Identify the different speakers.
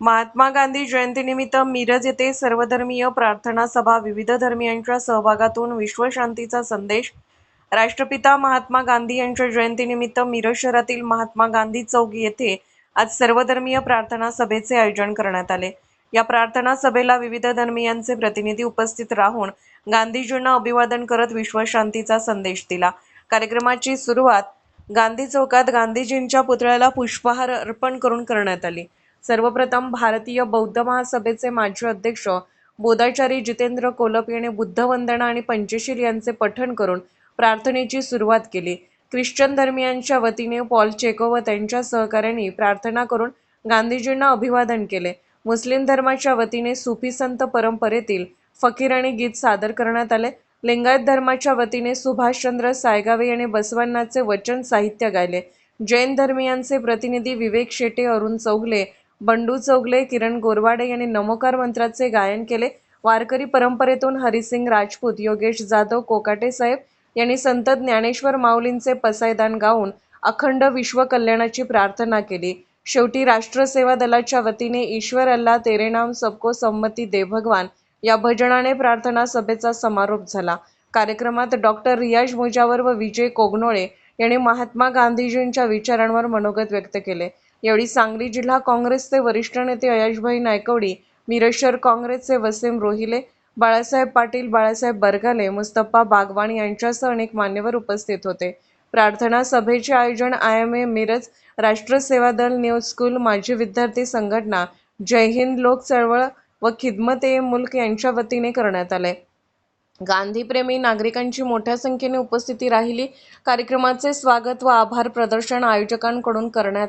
Speaker 1: महात्मा गांधी जयंतीनिमित्त मिरज येथे सर्वधर्मीय प्रार्थना सभा विविध धर्मियांच्या सहभागातून विश्वशांतीचा संदेश. राष्ट्रपिता महात्मा गांधी यांच्या जयंतीनिमित्त मिरज शहरातील महात्मा गांधी चौक येथे आज सर्वधर्मीय प्रार्थना सभेचे आयोजन करण्यात आले. या प्रार्थना सभेला विविध धर्मियांचे प्रतिनिधी उपस्थित राहून गांधीजींना अभिवादन करत विश्वशांतीचा संदेश दिला. कार्यक्रमाची सुरुवात गांधी चौकात गांधीजींच्या पुतळ्याला पुष्पहार अर्पण करून करण्यात आली. सर्वप्रथम भारतीय बौद्ध महासभेचे माजी अध्यक्ष बोधाचारी जितेंद्र कोलप यांनी बुद्धवंदना आणि पंचशील यांचे पठण करून प्रार्थनेची सुरुवात केली. ख्रिश्चन धर्मियांच्या वतीने पॉल चेको व त्यांच्या सहकाऱ्यांनी प्रार्थना करून गांधीजींना अभिवादन केले. मुस्लिम धर्माच्या वतीने सुफी संत परंपरेतील फकीर आणि गीत सादर करण्यात आले. लिंगायत धर्माच्या वतीने सुभाषचंद्र सायगावे यांनी बसवन्नाचे वचन साहित्य गायले. जैन धर्मियांचे प्रतिनिधी विवेक शेटे अरुण चौगले बंडू चौगले किरण गोरवाडे यांनी नमोकार मंत्राचे गायन केले. वारकरी परंपरेतून हरिसिंग राजपूत योगेश जाधव कोकाटे साहेब यांनी संत ज्ञानेश्वर माऊलींचे पसायदान गाऊन अखंड विश्व कल्याणाची प्रार्थना केली. शेवटी राष्ट्रसेवा दलाच्या वतीने ईश्वर अल्लाह तेरे नाम सबको संमती दे भगवान या भजनाने प्रार्थना सभेचा समारोप झाला. कार्यक्रमात डॉक्टर रियाज मुजावर व विजय कोगनोळे यांनी महात्मा गांधीजींच्या विचारांवर मनोगत व्यक्त केले. यावेळी सांगली जिल्हा काँग्रेसचे वरिष्ठ नेते अयशभाई नायकवडी मिरज शहर काँग्रेसचे वसीम रोहिले बाळासाहेब पाटील बाळासाहेब बरगाले मुस्तफा बागवान यांच्यासह अनेक मान्यवर उपस्थित होते. प्रार्थना सभेचे आयोजन आय एम ए मिरज राष्ट्र सेवा दल न्यू स्कूल माजी विद्यार्थी संघटना जय हिंद लोक चळवळ व खिदमत ए मुल्क यांच्या वतीने करण्यात आले. गांधीप्रेमी नागरिकांची मोठ्या संख्येने उपस्थिती राहिली. कार्यक्रमाचे स्वागत व आभार प्रदर्शन आयोजकांकडून करण्यात